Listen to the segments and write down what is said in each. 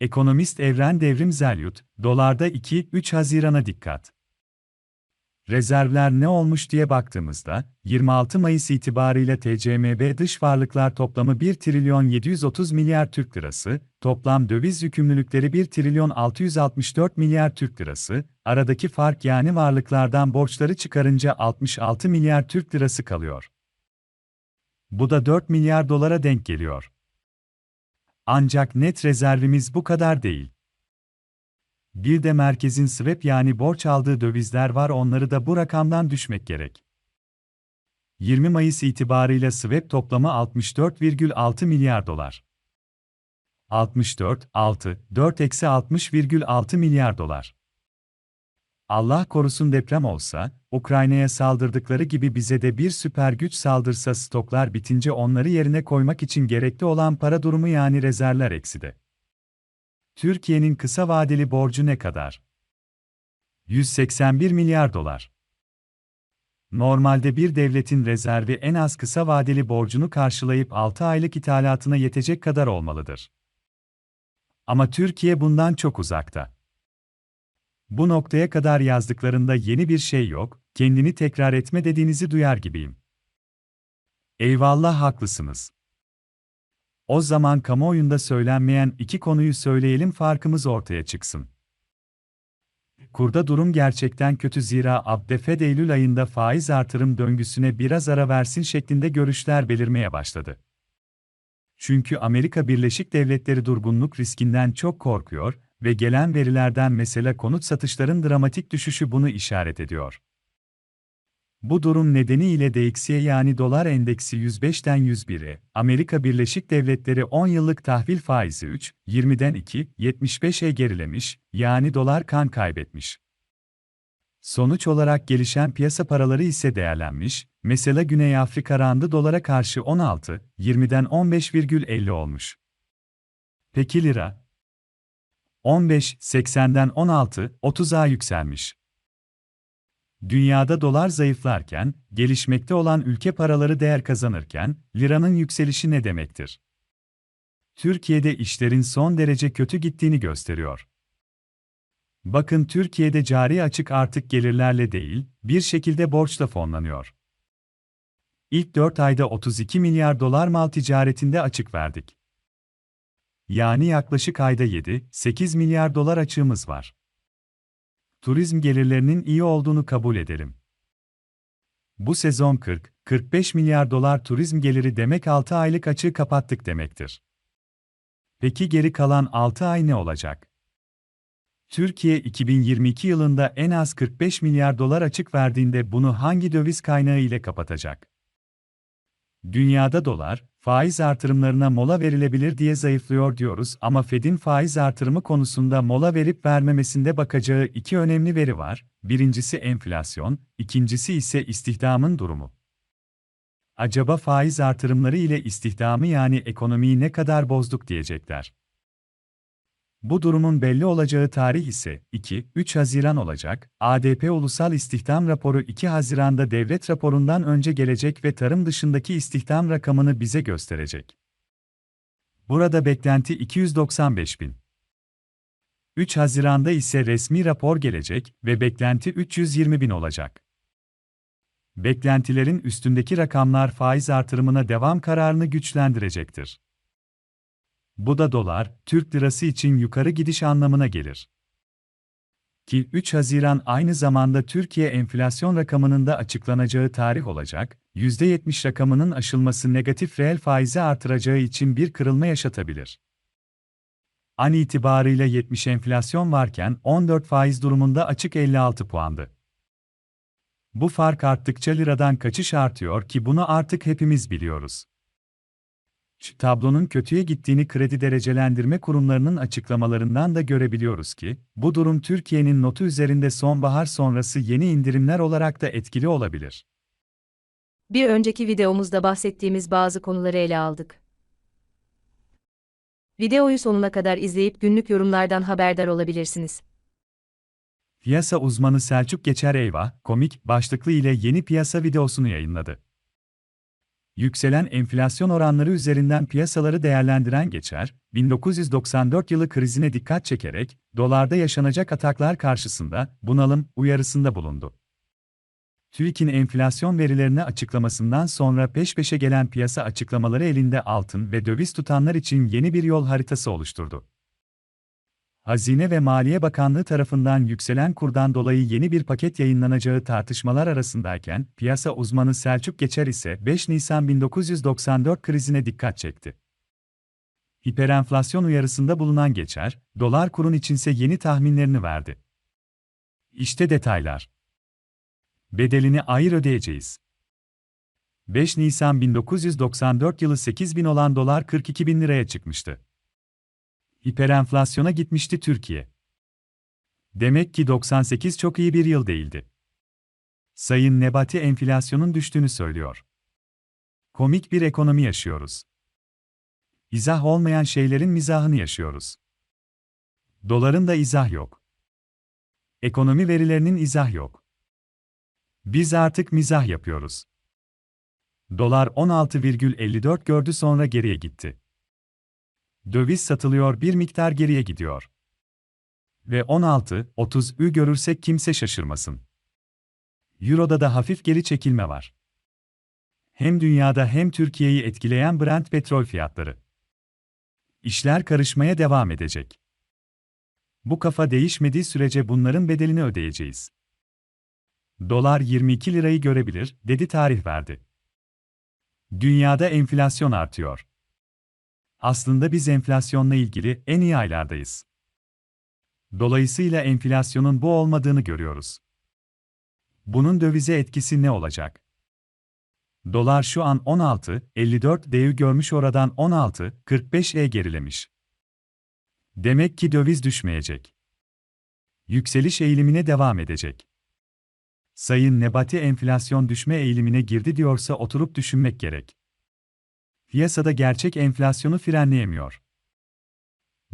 Ekonomist Evren Devrim Zelyut, dolarda 2-3 Haziran'a dikkat. Rezervler ne olmuş diye baktığımızda, 26 Mayıs itibarıyla TCMB dış varlıklar toplamı 1 trilyon 730 milyar Türk lirası, toplam döviz yükümlülükleri 1 trilyon 664 milyar Türk lirası, aradaki fark yani varlıklardan borçları çıkarınca 66 milyar Türk lirası kalıyor. Bu da 4 milyar dolara denk geliyor. Ancak net rezervimiz bu kadar değil. Bir de merkezin swap yani borç aldığı dövizler var onları da bu rakamdan düşmek gerek. 20 Mayıs itibarıyla swap toplamı 64,6 milyar dolar. 64, 6, 4 eksi 60,6 milyar dolar. Allah korusun deprem olsa, Ukrayna'ya saldırdıkları gibi bize de bir süper güç saldırsa stoklar bitince onları yerine koymak için gerekli olan para durumu yani rezervler ekside. Türkiye'nin kısa vadeli borcu ne kadar? 181 milyar dolar. Normalde bir devletin rezervi en az kısa vadeli borcunu karşılayıp 6 aylık ithalatına yetecek kadar olmalıdır. Ama Türkiye bundan çok uzakta. Bu noktaya kadar yazdıklarında yeni bir şey yok, kendini tekrar etme dediğinizi duyar gibiyim. Eyvallah haklısınız. O zaman kamuoyunda söylenmeyen iki konuyu söyleyelim farkımız ortaya çıksın. Kurda durum gerçekten kötü zira Abdefed Eylül ayında faiz artırım döngüsüne biraz ara versin şeklinde görüşler belirmeye başladı. Çünkü Amerika Birleşik Devletleri durgunluk riskinden çok korkuyor ve gelen verilerden mesela konut satışların dramatik düşüşü bunu işaret ediyor. Bu durum nedeniyle DXY yani dolar endeksi 105'ten 101'e, Amerika Birleşik Devletleri 10 yıllık tahvil faizi 3, 20'den 2, 75'e gerilemiş, yani dolar kan kaybetmiş. Sonuç olarak gelişen piyasa paraları ise değerlenmiş, mesela Güney Afrika randı dolara karşı 16, 20'den 15,50 olmuş. Peki lira? 15, 80'den 16, 30'a yükselmiş. Dünyada dolar zayıflarken, gelişmekte olan ülke paraları değer kazanırken, liranın yükselişi ne demektir? Türkiye'de işlerin son derece kötü gittiğini gösteriyor. Bakın Türkiye'de cari açık artık gelirlerle değil, bir şekilde borçla fonlanıyor. İlk 4 ayda 32 milyar dolar mal ticaretinde açık verdik. Yani yaklaşık ayda 7-8 milyar dolar açığımız var turizm gelirlerinin iyi olduğunu kabul edelim. Bu sezon 40-45 milyar dolar turizm geliri demek 6 aylık açığı kapattık demektir. Peki geri kalan 6 ay ne olacak? Türkiye 2022 yılında en az 45 milyar dolar açık verdiğinde bunu hangi döviz kaynağı ile kapatacak? Dünyada dolar, faiz artırımlarına mola verilebilir diye zayıflıyor diyoruz ama Fed'in faiz artırımı konusunda mola verip vermemesinde bakacağı iki önemli veri var. Birincisi enflasyon, ikincisi ise istihdamın durumu. Acaba faiz artırımları ile istihdamı yani ekonomiyi ne kadar bozduk diyecekler. Bu durumun belli olacağı tarih ise 2-3 Haziran olacak. ADP Ulusal İstihdam Raporu 2 Haziran'da devlet raporundan önce gelecek ve tarım dışındaki istihdam rakamını bize gösterecek. Burada beklenti 295 bin. 3 Haziran'da ise resmi rapor gelecek ve beklenti 320 bin olacak. Beklentilerin üstündeki rakamlar faiz artırımına devam kararını güçlendirecektir. Bu da dolar, Türk lirası için yukarı gidiş anlamına gelir. Ki 3 Haziran aynı zamanda Türkiye enflasyon rakamının da açıklanacağı tarih olacak, %70 rakamının aşılması negatif reel faizi artıracağı için bir kırılma yaşatabilir. An itibarıyla 70 enflasyon varken 14 faiz durumunda açık 56 puandı. Bu fark arttıkça liradan kaçış artıyor ki bunu artık hepimiz biliyoruz. Tablonun kötüye gittiğini kredi derecelendirme kurumlarının açıklamalarından da görebiliyoruz ki, bu durum Türkiye'nin notu üzerinde sonbahar sonrası yeni indirimler olarak da etkili olabilir. Bir önceki videomuzda bahsettiğimiz bazı konuları ele aldık. Videoyu sonuna kadar izleyip günlük yorumlardan haberdar olabilirsiniz. Piyasa uzmanı Selçuk Geçer Eyvah, komik başlıklı ile yeni piyasa videosunu yayınladı. Yükselen enflasyon oranları üzerinden piyasaları değerlendiren Geçer, 1994 yılı krizine dikkat çekerek, dolarda yaşanacak ataklar karşısında bunalım uyarısında bulundu. TÜİK'in enflasyon verilerini açıklamasından sonra peş peşe gelen piyasa açıklamaları elinde altın ve döviz tutanlar için yeni bir yol haritası oluşturdu. Hazine ve Maliye Bakanlığı tarafından yükselen kurdan dolayı yeni bir paket yayınlanacağı tartışmalar arasındayken, piyasa uzmanı Selçuk Geçer ise 5 Nisan 1994 krizine dikkat çekti. Hiperenflasyon uyarısında bulunan Geçer, dolar kurun içinse yeni tahminlerini verdi. İşte detaylar. Bedelini ayır ödeyeceğiz. 5 Nisan 1994 yılı 8 bin olan dolar 42 bin liraya çıkmıştı. Hiperenflasyona gitmişti Türkiye. Demek ki 98 çok iyi bir yıl değildi. Sayın Nebati enflasyonun düştüğünü söylüyor. Komik bir ekonomi yaşıyoruz. İzah olmayan şeylerin mizahını yaşıyoruz. Doların da izah yok. Ekonomi verilerinin izah yok. Biz artık mizah yapıyoruz. Dolar 16,54 gördü sonra geriye gitti. Döviz satılıyor bir miktar geriye gidiyor. Ve 16-30'ü görürsek kimse şaşırmasın. Euro'da da hafif geri çekilme var. Hem dünyada hem Türkiye'yi etkileyen Brent petrol fiyatları. İşler karışmaya devam edecek. Bu kafa değişmediği sürece bunların bedelini ödeyeceğiz. Dolar 22 lirayı görebilir, dedi tarih verdi. Dünyada enflasyon artıyor. Aslında biz enflasyonla ilgili en iyi aylardayız. Dolayısıyla enflasyonun bu olmadığını görüyoruz. Bunun dövize etkisi ne olacak? Dolar şu an 16.54 DÜ görmüş oradan 16.45'e gerilemiş. Demek ki döviz düşmeyecek. Yükseliş eğilimine devam edecek. Sayın Nebati enflasyon düşme eğilimine girdi diyorsa oturup düşünmek gerek. Piyasada gerçek enflasyonu frenleyemiyor.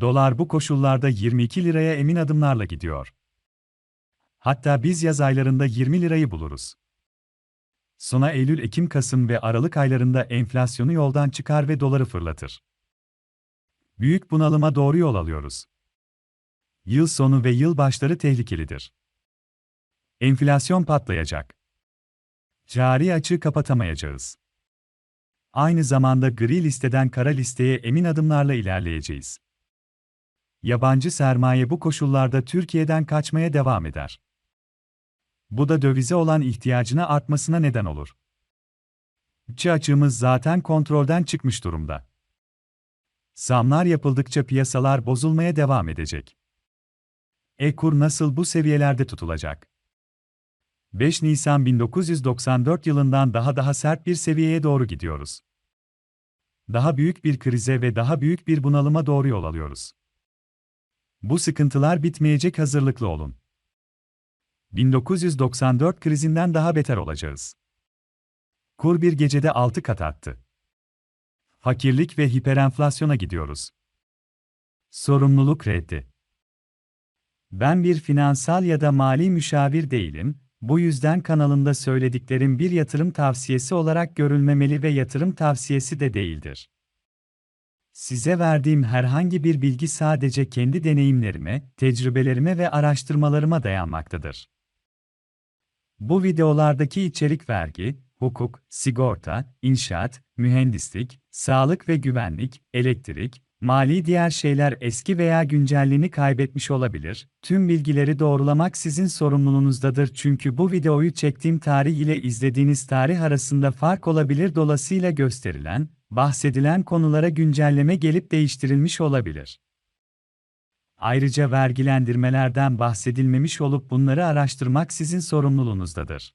Dolar bu koşullarda 22 liraya emin adımlarla gidiyor. Hatta biz yaz aylarında 20 lirayı buluruz. Sona Eylül, Ekim, Kasım ve Aralık aylarında enflasyonu yoldan çıkar ve doları fırlatır. Büyük bunalıma doğru yol alıyoruz. Yıl sonu ve yıl başları tehlikelidir. Enflasyon patlayacak. Cari açığı kapatamayacağız. Aynı zamanda gri listeden kara listeye emin adımlarla ilerleyeceğiz. Yabancı sermaye bu koşullarda Türkiye'den kaçmaya devam eder. Bu da dövize olan ihtiyacına artmasına neden olur. Bütçe açığımız zaten kontrolden çıkmış durumda. Zamlar yapıldıkça piyasalar bozulmaya devam edecek. E-kur nasıl bu seviyelerde tutulacak? 5 Nisan 1994 yılından daha daha sert bir seviyeye doğru gidiyoruz. Daha büyük bir krize ve daha büyük bir bunalıma doğru yol alıyoruz. Bu sıkıntılar bitmeyecek hazırlıklı olun. 1994 krizinden daha beter olacağız. Kur bir gecede 6 kat arttı. Fakirlik ve hiperenflasyona gidiyoruz. Sorumluluk reddi. Ben bir finansal ya da mali müşavir değilim, bu yüzden kanalımda söylediklerim bir yatırım tavsiyesi olarak görülmemeli ve yatırım tavsiyesi de değildir. Size verdiğim herhangi bir bilgi sadece kendi deneyimlerime, tecrübelerime ve araştırmalarıma dayanmaktadır. Bu videolardaki içerik vergi, hukuk, sigorta, inşaat, mühendislik, sağlık ve güvenlik, elektrik, mali diğer şeyler eski veya güncelliğini kaybetmiş olabilir. Tüm bilgileri doğrulamak sizin sorumluluğunuzdadır çünkü bu videoyu çektiğim tarih ile izlediğiniz tarih arasında fark olabilir dolayısıyla gösterilen, bahsedilen konulara güncelleme gelip değiştirilmiş olabilir. Ayrıca vergilendirmelerden bahsedilmemiş olup bunları araştırmak sizin sorumluluğunuzdadır.